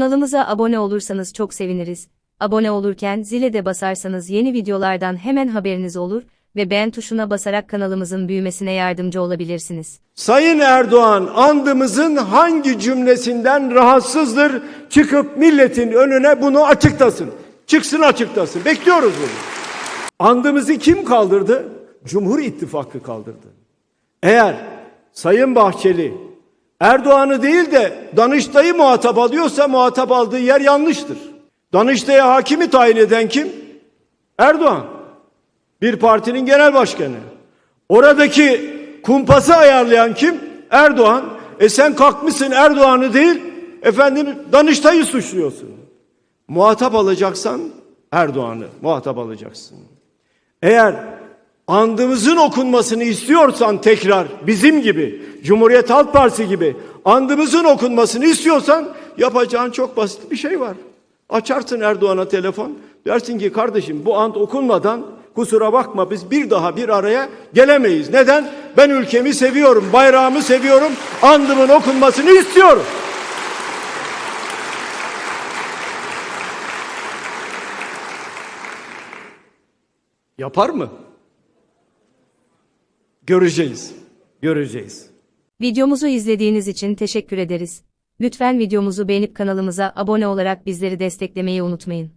Kanalımıza abone olursanız çok seviniriz. Abone olurken zile de basarsanız yeni videolardan hemen haberiniz olur ve beğen tuşuna basarak kanalımızın büyümesine yardımcı olabilirsiniz. Sayın Erdoğan andımızın hangi cümlesinden rahatsızdır çıkıp milletin önüne bunu açıklasın. Çıksın açıklasın. Bekliyoruz bunu. Andımızı kim kaldırdı? Cumhur İttifakı kaldırdı. Eğer Sayın Bahçeli Erdoğan'ı değil de Danıştay'ı muhatap alıyorsa muhatap aldığı yer yanlıştır. Danıştay'a hakimi tayin eden kim? Erdoğan. Bir partinin genel başkanı. Oradaki kumpası ayarlayan kim? Erdoğan. E sen kalkmışsın Erdoğan'ı değil, efendim Danıştay'ı suçluyorsun. Muhatap alacaksan Erdoğan'ı muhatap alacaksın. Eğer andımızın okunmasını istiyorsan tekrar bizim gibi, Cumhuriyet Halk Partisi gibi andımızın okunmasını istiyorsan yapacağın çok basit bir şey var. Açarsın Erdoğan'a telefon, dersin ki kardeşim bu ant okunmadan kusura bakma biz bir daha bir araya gelemeyiz. Neden? Ben ülkemi seviyorum, bayrağımı seviyorum, andımın okunmasını istiyorum. Yapar mı? Göreceğiz. Göreceğiz. Videomuzu izlediğiniz için teşekkür ederiz. Lütfen videomuzu beğenip kanalımıza abone olarak bizleri desteklemeyi unutmayın.